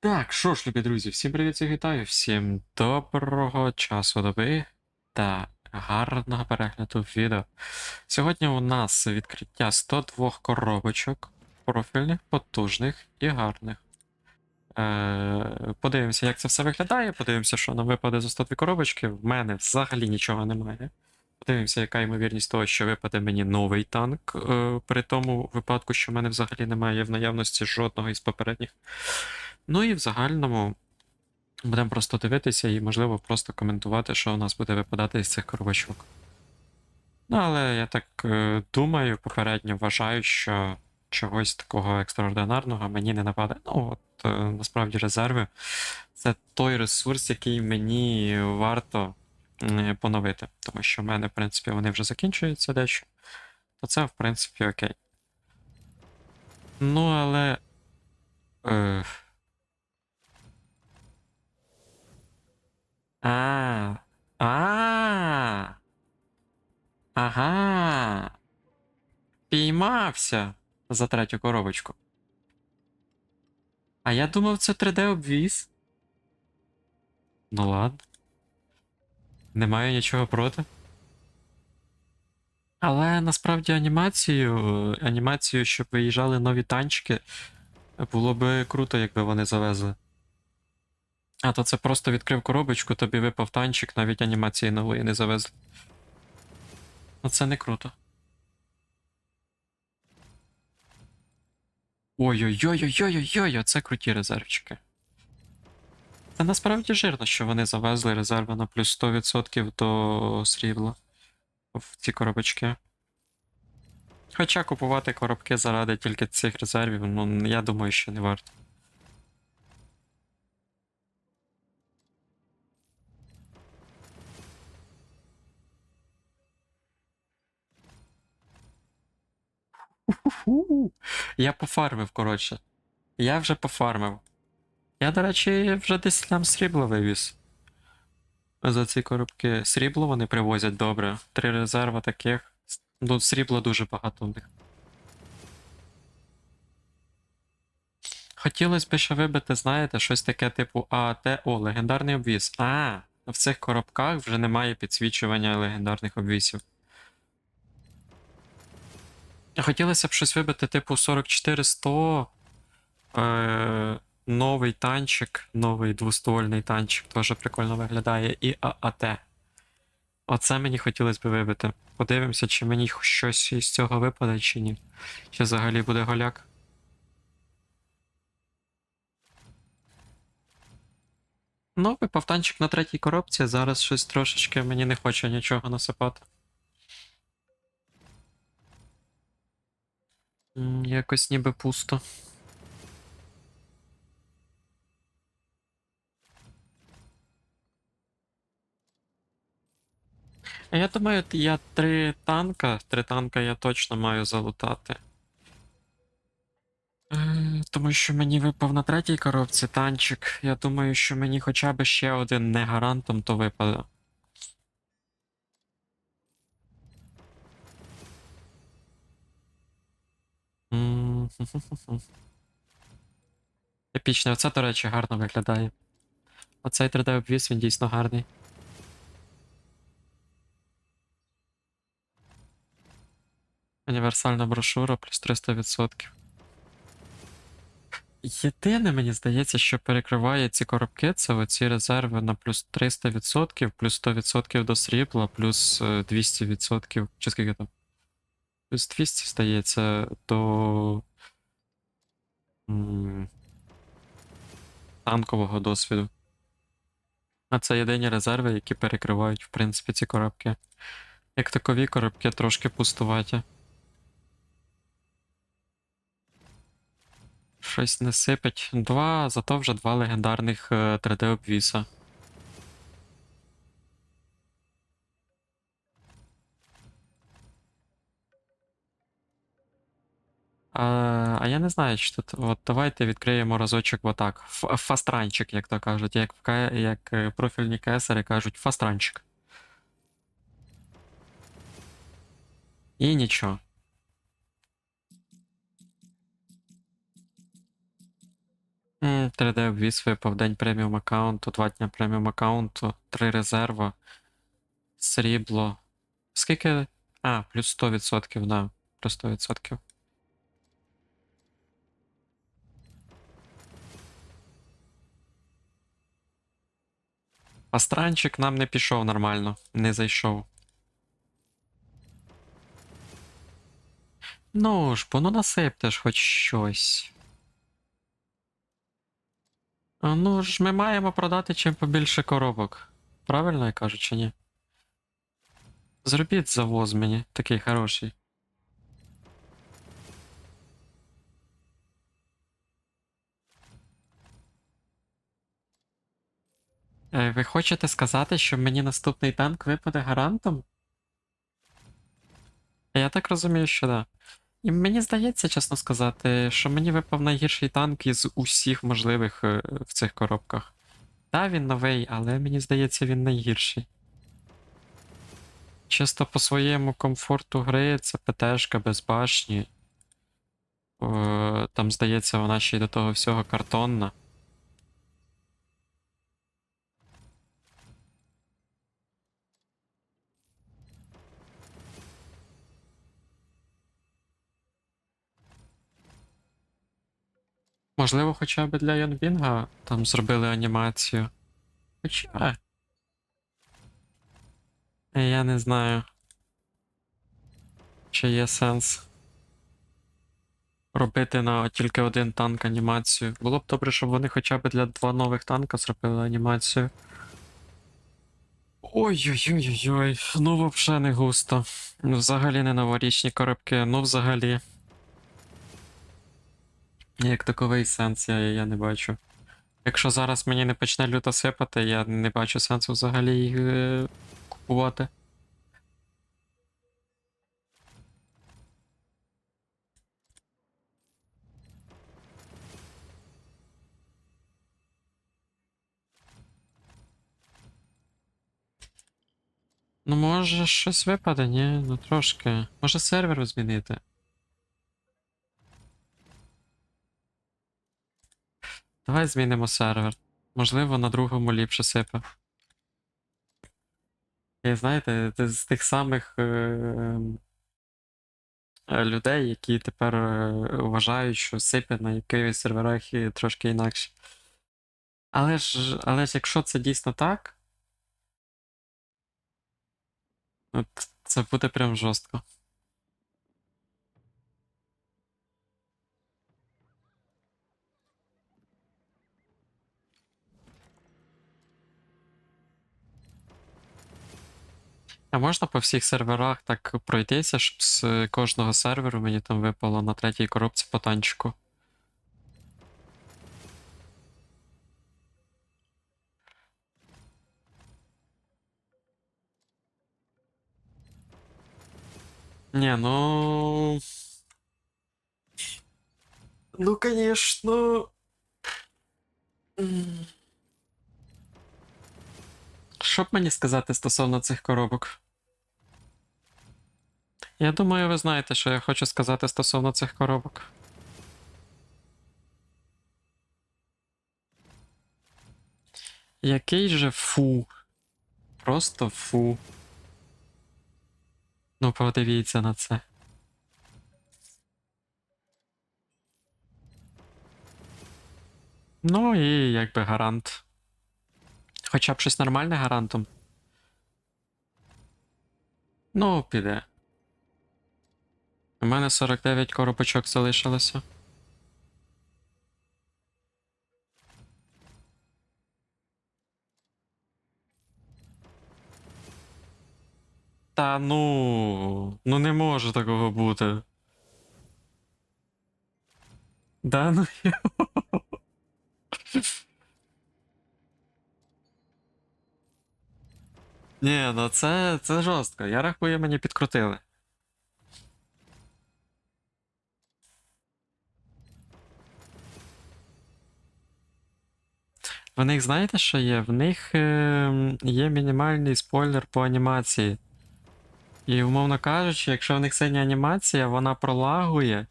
Так, що ж, любі друзі, всім привіт, всіх вітаю, всім доброго часу доби та гарного перегляду відео. Сьогодні у нас відкриття 102 коробочок профільних, потужних і гарних. Е, подивимося, як це все виглядає. Подивимося, що нам випаде за 102 коробочки. В мене взагалі нічого немає. Подивимося, яка ймовірність того, що випаде мені новий танк. Е, при тому випадку, що в мене взагалі немає в наявності жодного із попередніх. Ну і в загальному будемо просто дивитися і, можливо, просто коментувати, що у нас буде випадати із цих коробочок. Ну, але я так е, думаю, попередньо вважаю, що чогось такого екстраординарного мені не нападе. Ну, от е, насправді резерви це той ресурс, який мені варто е, поновити. Тому що в мене, в принципі, вони вже закінчуються дещо. То це, в принципі, окей. Ну, але. Е, А. А. Ага. Піймався за третю коробочку. А я думав, це 3D обвіз. Ну ладно. Немає нічого проти. Але насправді анімацію, анімацію, щоб виїжджали нові танчики, було би круто, якби вони завезли. А то це просто відкрив коробочку, тобі випав танчик, навіть анімації нової не завезли. Ну це не круто. Ой-ой-ой-ой-ой-ой, оце круті резервчики. Це насправді жирно, що вони завезли резерви на плюс 100% до срібла в ці коробочки. Хоча купувати коробки заради тільки цих резервів, ну я думаю, що не варто. Фу. Я пофармив, коротше. Я вже пофармив. Я, до речі, вже десь там срібло вивіз. За ці коробки срібло вони привозять добре. Три резерва таких. Ну, срібла дуже багато в них. Хотілося б ще вибити, знаєте, щось таке типу ААТ, о, легендарний обвіз. А, в цих коробках вже немає підсвічування легендарних обвісів. Хотілося б щось вибити, типу 44-100. Е, новий танчик, новий двоствольний танчик, теж прикольно виглядає. І ААТ. Оце мені хотілося б вибити. Подивимося, чи мені щось із цього випаде, чи ні. Чи взагалі буде голяк. Ну, випав танчик на третій коробці, зараз щось трошечки мені не хоче нічого насипати. Якось ніби пусто. А Я думаю, я три танка, три танка я точно маю залутати. Е, Тому що мені випав на третій коробці танчик. Я думаю, що мені хоча б ще один не гарантом то випаде. М. Епічно, оце, до речі, гарно виглядає. Оцей 3D обвіз, він дійсно гарний. Універсальна брошура плюс 300%. Єдине, мені здається, що перекриває ці коробки, це оці резерви на плюс 300%, плюс 100% до срібла, плюс е, 200%. Чи скільки там? Плюс 200 здається до танкового досвіду. А це єдині резерви, які перекривають, в принципі, ці коробки. Як такові коробки трошки пустуваті. Щось не сипить. Два, зато вже два легендарних 3D А, а я не знаю, чи тут. От давайте відкриємо разочок отак. Фастранчик, як то кажуть, як, як е, профільні кесари кажуть, фастранчик. І нічого. М, 3D обвіз випав день преміум аккаунту, 2 дня преміум аккаунту, 3 резерва, срібло. Скільки? А, плюс 100%, да. Плюс 100%. А странчик нам не пішов нормально, не зайшов. Ну ж, бо ну насипте ж хоч щось. Ну ж ми маємо продати чим побільше коробок. Правильно я кажу чи ні? Зробіть завоз мені, такий хороший. Ви хочете сказати, що мені наступний танк випаде гарантом? Я так розумію, що да. І мені здається, чесно сказати, що мені випав найгірший танк із усіх можливих е, в цих коробках. Та, він новий, але мені здається, він найгірший. Чисто по своєму комфорту гри це ПТшка без башні. Там, здається, вона ще й до того всього картонна. Можливо, хоча б для Йонбінга там зробили анімацію. Хоча. Я не знаю. Чи є сенс робити на тільки один танк анімацію. Було б добре, щоб вони хоча б для два нових танка зробили анімацію. Ой-ой-ой-ой, ну взагалі не густо. Взагалі не новорічні коробки, ну взагалі. Як таковий сенс я, я не бачу. Якщо зараз мені не почне люто сипати, я не бачу сенсу взагалі їх е, купувати. Ну, може, щось випаде, ні? Ну трошки. Може сервер змінити. Давай змінимо сервер. Можливо, на другому ліпше сипе. І знаєте, це з тих самих е, е, людей, які тепер е, вважають, що сипе на якихось серверах і трошки інакше. Але ж, але ж якщо це дійсно так, от це буде прям жорстко. А можна по всіх серверах так пройтися, щоб з кожного серверу мені там випало на третій коробці по танчику? Не, ну. Ну, конечно. Що б мені сказати стосовно цих коробок? Я думаю, ви знаєте, що я хочу сказати стосовно цих коробок. Який же фу. Просто фу. Ну, подивіться на це. Ну і якби гарант. Хоча б щось нормальне гарантом. Ну, піде. У мене 49 коробочок залишилося. Та ну. Ну не може такого бути. Да ну. Ні, ну це, це жорстко. Я рахую, мені підкрутили. В них знаєте, що є? В них е, є мінімальний спойлер по анімації. І, умовно кажучи, якщо в них синя анімація, вона пролагує,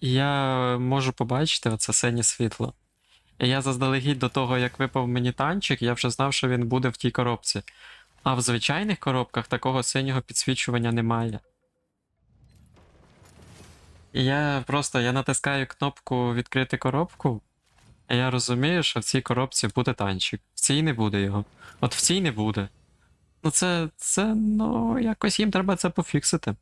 і я можу побачити оце синє світло. І я заздалегідь до того, як випав мені танчик, я вже знав, що він буде в тій коробці. А в звичайних коробках такого синього підсвічування немає. І я просто я натискаю кнопку відкрити коробку, я розумію, що в цій коробці буде танчик. В цій не буде його. От в цій не буде. Ну це, це, ну, якось їм треба це пофіксити.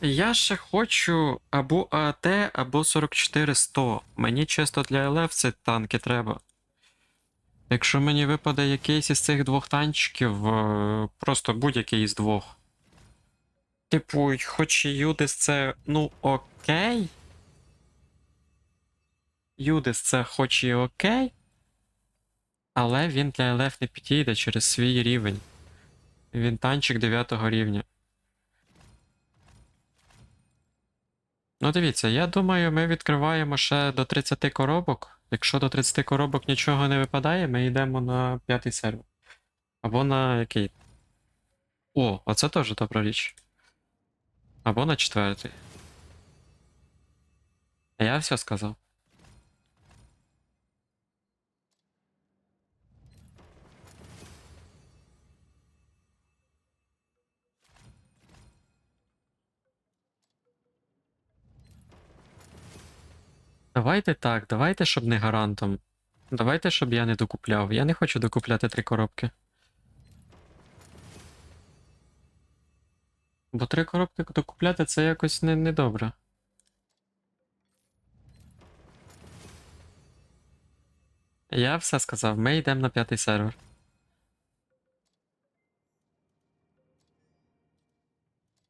Я ще хочу або АТ, або 44100. Мені чисто для ЛФ ці танки треба. Якщо мені випаде якийсь із цих двох танчиків, е, просто будь-який із двох. Типу, хоч і Юдис це, ну, окей. Юдис це хоч і окей. Але він для ЛФ не підійде через свій рівень. Він танчик 9 рівня. Ну, дивіться, я думаю, ми відкриваємо ще до 30 коробок. Якщо до 30 коробок нічого не випадає, ми йдемо на п'ятий сервер. Або на який. О, оце теж добра річ. Або на четвертий. Я все сказав. Давайте так, давайте, щоб не гарантом. Давайте, щоб я не докупляв. Я не хочу докупляти три коробки. Бо три коробки докупляти це якось не, недобре. Я все сказав, ми йдемо на п'ятий сервер.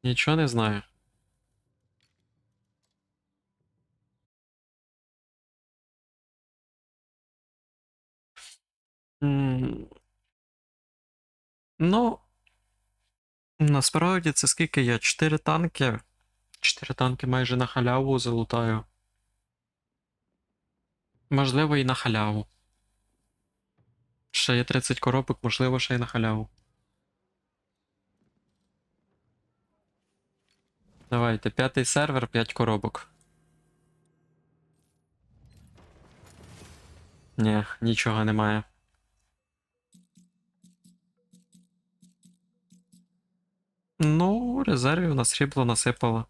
Нічого не знаю. Ну, насправді це скільки я? Чотири танки. Чотири танки майже на халяву залутаю. Можливо, і на халяву. Ще є 30 коробок, можливо, ще й на халяву. Давайте, п'ятий сервер, 5 коробок. Ні, нічого немає. Ну, резервів на срібло насипало.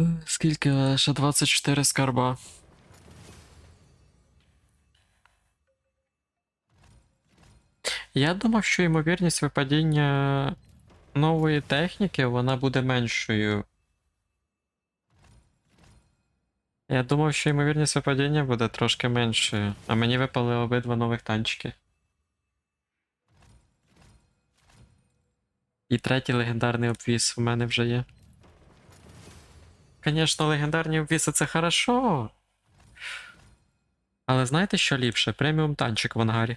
Е, Скільки? Ще 24 скарба. Я думав, що ймовірність випадіння нової техніки вона буде меншою. Я думав, що ймовірність випадіння буде трошки меншою, а мені випали обидва нових танчики. І третій легендарний обвіс у мене вже є. Звісно, легендарні обвіси це хорошо. Але знаєте, що ліпше? Преміум танчик в ангарі.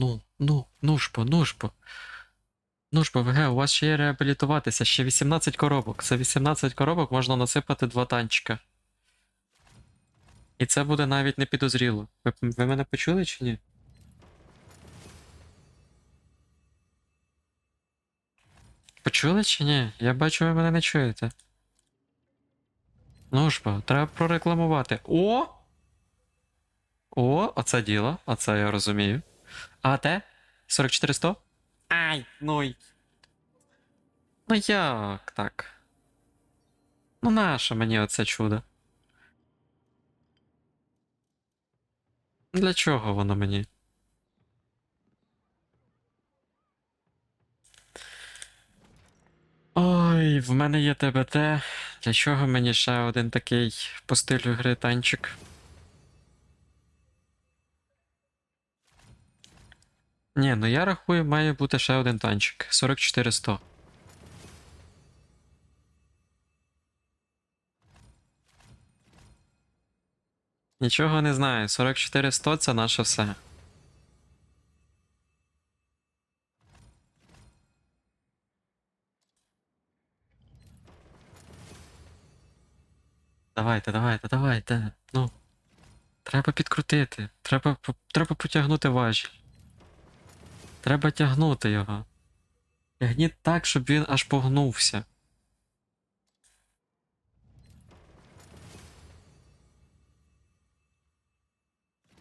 Ну, ну, ну ж бо, ну ж бо. Ну ж бо, ВГ, у вас ще є реабілітуватися, ще 18 коробок. За 18 коробок можна насипати два танчика. І це буде навіть не підозріло. Ви, ви мене почули чи ні? Почули чи ні? Я бачу, ви мене не чуєте. Ну ж бо, треба прорекламувати. О! О, оце діло, оце я розумію. АТ? 44100? Ай, ну й. Ну як так? Ну нащо мені оце чудо? Для чого воно мені? Ой, в мене є ТБТ. Для чого мені ще один такий по стилю гри танчик? Ні, ну я рахую, має бути ще один танчик. 44100. Нічого не знаю. 44 100 це наше все. Давайте, давайте, давайте. Ну. Треба підкрутити. Треба, треба потягнути важіль. Треба тягнути його. Тягніть так, щоб він аж погнувся.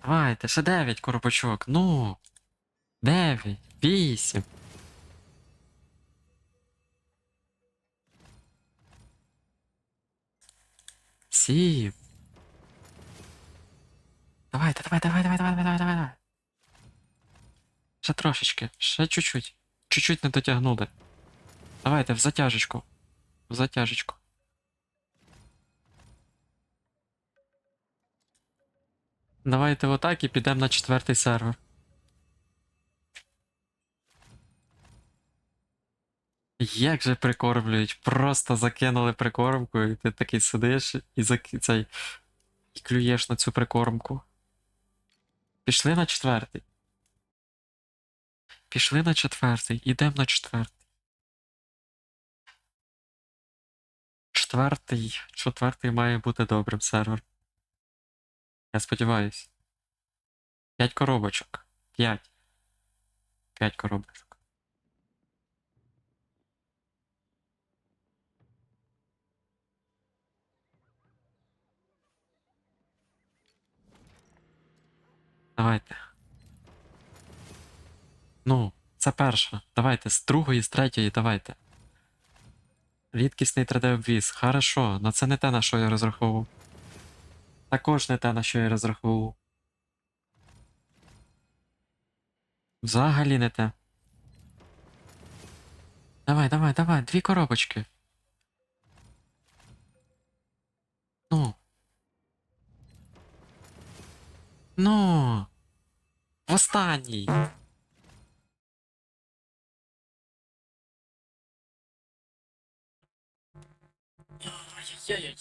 Давайте, ще 9 коробочок. Ну. 9, 8. Сім. Давайте, давай, давай, давай, давай, давай, давай, давай. Ще трошечки, ще чуть-чуть. Чуть-чуть не дотягнули. Давайте, в затяжечку. В затяжечку. Давайте отак і підемо на четвертий сервер. Як же прикормлюють? Просто закинули прикормку, і ти такий сидиш і зак... цей... і клюєш на цю прикормку. Пішли на четвертий. Пішли на четвертий, ідемо на четвертий. Четвертий. Четвертий має бути добрим сервер. Я сподіваюсь. П'ять коробочок. П'ять. П'ять коробочок. Давайте. Ну, це перша. Давайте, з другої, з третьої, давайте. Рідкісний 3D обвіз. Хорошо, на це не те, на що я розраховував. Також не те, на що я розраховував. Взагалі не те. Давай, давай, давай, дві коробочки. Ну. Ну. В останній. 谢谢